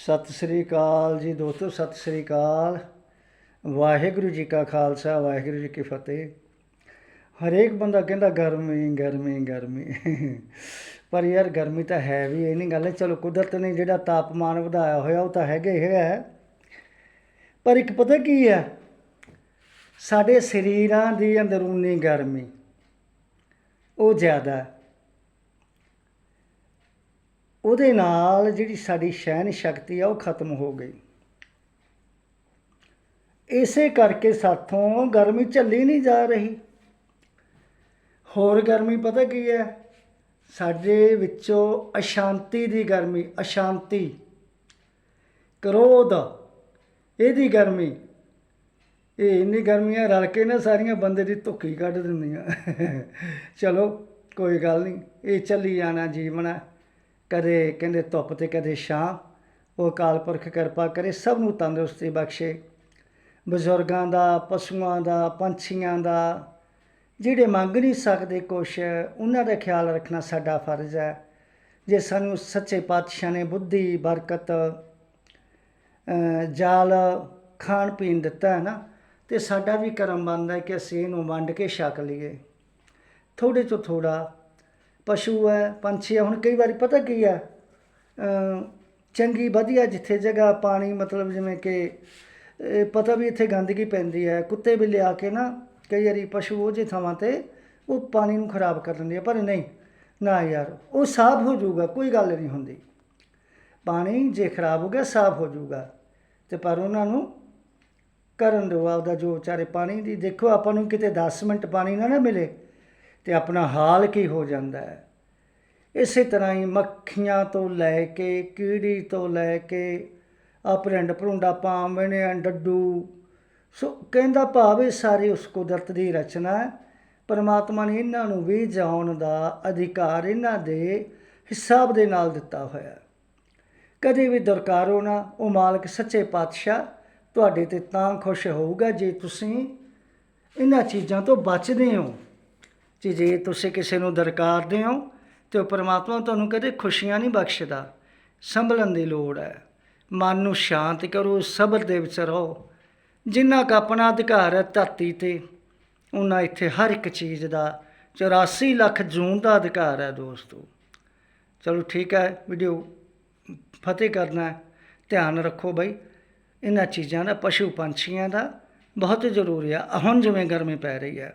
ਸਤਿ ਸ੍ਰੀ ਅਕਾਲ ਜੀ ਦੋਸਤੋ, ਸਤਿ ਸ੍ਰੀ ਅਕਾਲ। ਵਾਹਿਗੁਰੂ ਜੀ ਕਾ ਖਾਲਸਾ, ਵਾਹਿਗੁਰੂ ਜੀ ਕੀ ਫਤਿਹ। ਹਰੇਕ ਬੰਦਾ ਕਹਿੰਦਾ ਗਰਮੀ ਗਰਮੀ ਗਰਮੀ। ਪਰ ਯਾਰ ਗਰਮੀ ਤਾਂ ਹੈ ਵੀ, ਇਹ ਨਹੀਂ ਗੱਲ ਹੈ। ਚਲੋ ਕੁਦਰਤ ਨੇ ਜਿਹੜਾ ਤਾਪਮਾਨ ਵਧਾਇਆ ਹੋਇਆ, ਉਹ ਤਾਂ ਹੈਗਾ ਹੀ ਹੈ। ਪਰ ਇੱਕ ਪਤਾ ਕੀ ਹੈ? ਸਾਡੇ ਸਰੀਰਾਂ ਦੀ ਅੰਦਰੂਨੀ ਗਰਮੀ, ਉਹ ਜ਼ਿਆਦਾ ਹੈ। ਉਹਦੇ ਨਾਲ ਜਿਹੜੀ ਸਾਡੀ ਸਹਿਣ ਸ਼ਕਤੀ ਆ ਉਹ ਖਤਮ ਹੋ ਗਈ। ਇਸੇ ਕਰਕੇ ਸਾਥੋਂ ਗਰਮੀ ਝੱਲੀ ਨਹੀਂ ਜਾ ਰਹੀ। ਹੋਰ ਗਰਮੀ ਪਤਾ ਕੀ ਹੈ? ਸਾਡੇ ਵਿੱਚੋਂ ਅਸ਼ਾਂਤੀ ਦੀ ਗਰਮੀ, ਅਸ਼ਾਂਤੀ, ਕ੍ਰੋਧ, ਇਹਦੀ ਗਰਮੀ। ਇਹ ਇੰਨੀ ਗਰਮੀਆਂ ਰਲ ਕੇ ਨਾ ਸਾਰੀਆਂ ਬੰਦੇ ਦੀ ਧੁੱਕੀ ਕੱਢ ਦਿੰਦੀਆਂ। ਚਲੋ, ਕੋਈ ਗੱਲ ਨਹੀਂ, ਇਹ ਚੱਲੀ ਜਾਣਾ ਜੀਵਨ ਹੈ ਕਦੇ ਕਹਿੰਦੇ ਧੁੱਪ ਤੇ ਕਦੇ ਛਾਂ ਉਹ ਅਕਾਲ ਪੁਰਖ ਕਿਰਪਾ ਕਰੇ, ਸਭ ਨੂੰ ਤੰਦਰੁਸਤੀ ਬਖਸ਼ੇ। ਬਜ਼ੁਰਗਾਂ ਦਾ, ਪਸ਼ੂਆਂ ਦਾ, ਪੰਛੀਆਂ ਦਾ, ਜਿਹੜੇ ਮੰਗ ਨਹੀਂ ਸਕਦੇ ਕੁਛ, ਉਹਨਾਂ ਦਾ ਖਿਆਲ ਰੱਖਣਾ ਸਾਡਾ ਫਰਜ਼ ਹੈ। ਜੇ ਸਾਨੂੰ ਸੱਚੇ ਪਾਤਸ਼ਾਹ ਨੇ ਬੁੱਧੀ, ਬਰਕਤ ਜਾਲ, ਖਾਣ ਪੀਣ ਦਿੱਤਾ ਹੈ ਨਾ, ਤੇ ਸਾਡਾ ਵੀ ਕਰਮ ਬਣਦਾ ਕਿ ਅਸੀਂ ਇਹਨੂੰ ਵੰਡ ਕੇ ਛਕ ਲਈਏ। ਥੋੜੇ ਤੋਂ ਥੋੜਾ ਪਸ਼ੂ ਹੈ, ਪੰਛੀ ਹੈ, ਹੁਣ ਕਈ ਵਾਰੀ ਪਤਾ ਕੀ ਹੈ ਚੰਗੀ ਵਧੀਆ ਜਿੱਥੇ ਜਗ੍ਹਾ ਪਾਣੀ ਮਤਲਬ ਜਿਵੇਂ ਕਿ ਪਤਾ ਵੀ ਇੱਥੇ ਗੰਦਗੀ ਪੈਂਦੀ ਹੈ, ਕੁੱਤੇ ਵੀ ਲਿਆ ਕੇ ਨਾ ਕਈ ਵਾਰੀ ਪਸ਼ੂ ਉਹ ਜਿਹੀ ਥਾਵਾਂ ਤੇ ਉਹ ਪਾਣੀ ਨੂੰ ਖਰਾਬ ਕਰ ਦਿੰਦੇ ਆ, ਪਰ ਨਹੀਂ, ਨਾ ਯਾਰ, ਉਹ ਸਾਫ਼ ਹੋ ਜਾਊਗਾ, ਕੋਈ ਗੱਲ ਨਹੀਂ ਹੁੰਦੀ। ਪਾਣੀ ਜੇ ਖਰਾਬ ਹੋ ਗਿਆ, ਸਾਫ਼ ਹੋ ਜਾਊਗਾ, ਤੇ ਪਰ ਉਹਨਾਂ ਨੂੰ ਕਰਨ ਦਿਓ ਆਪਦਾ ਜੋ ਵਿਚਾਰੇ ਪਾਣੀ ਦੀ, ਦੇਖੋ ਆਪਾਂ ਨੂੰ ਕਿਤੇ 10 ਮਿੰਟ ਪਾਣੀ ਨਾ ਨਾ ਮਿਲੇ ਤੇ ਆਪਣਾ ਹਾਲ ਕੀ ਹੋ ਜਾਂਦਾ ਹੈ। ਇਸੇ ਤਰ੍ਹਾਂ ਹੀ ਮੱਖੀਆਂ ਤੋਂ ਲੈ ਕੇ ਕੀੜੀ ਤੋਂ ਲੈ ਕੇ ਆ ਭਰਿੰਡ ਭਰੁੰਡਾ ਪਾਂਵਣੇ ਡੱਡੂ, ਸੋ ਕਹਿੰਦਾ ਭਾਵ ਇਹ ਸਾਰੀ ਉਸ ਕੁਦਰਤ ਦੀ ਰਚਨਾ ਹੈ, ਪਰਮਾਤਮਾ ਨੇ ਇਹਨਾਂ ਨੂੰ ਵੀ ਜਾਣ ਦਾ ਅਧਿਕਾਰ ਇਹਨਾਂ ਦੇ ਹਿਸਾਬ ਦੇ ਨਾਲ ਦਿੱਤਾ ਹੋਇਆ ਹੈ। ਕਦੇ ਵੀ ਦਰਕਾਰੋ ਨਾ, ਉਹ ਮਾਲਕ ਸੱਚੇ ਪਾਤਸ਼ਾਹ, ਤੁਹਾਡੇ ਤੇ ਤਾਂ ਖੁਸ਼ ਹੋਊਗਾ ਜੇ ਤੁਸੀਂ ਇਹਨਾਂ ਚੀਜ਼ਾਂ ਤੋਂ ਬਚਦੇ ਹੋ। ਕਿ ਜੇ ਤੁਸੀਂ ਕਿਸੇ ਨੂੰ ਦਰਕਾਰਦੇ ਹੋ ਤੇ ਉਹ ਪਰਮਾਤਮਾ ਤੁਹਾਨੂੰ ਕਦੇ ਖੁਸ਼ੀਆਂ ਨਹੀਂ ਬਖਸ਼ਦਾ, ਸੰਭਲਣ ਦੀ ਲੋੜ ਹੈ। ਮਨ ਨੂੰ ਸ਼ਾਂਤ ਕਰੋ, ਸਬਰ ਦੇ ਵਿੱਚ ਰਹੋ। ਜਿੰਨਾ ਕੁ ਆਪਣਾ ਅਧਿਕਾਰ ਹੈ ਧਰਤੀ ਤੇ ਉਹਨਾਂ ਇੱਥੇ ਹਰ ਇੱਕ ਚੀਜ਼ ਦਾ 84 ਲੱਖ ਜੂਨ ਦਾ ਅਧਿਕਾਰ ਹੈ ਦੋਸਤੋ। ਚਲੋ ਠੀਕ ਹੈ, ਵੀਡੀਓ ਫਤਿਹ ਕਰਨਾ ਧਿਆਨ ਰੱਖੋ ਬਈ, ਇਹਨਾਂ ਚੀਜ਼ਾਂ ਦਾ, ਪਸ਼ੂ ਪੰਛੀਆਂ ਦਾ ਬਹੁਤ ਜ਼ਰੂਰੀ ਆ ਹੁਣ ਜਿਵੇਂ ਗਰਮੀ ਪੈ ਰਹੀ ਹੈ।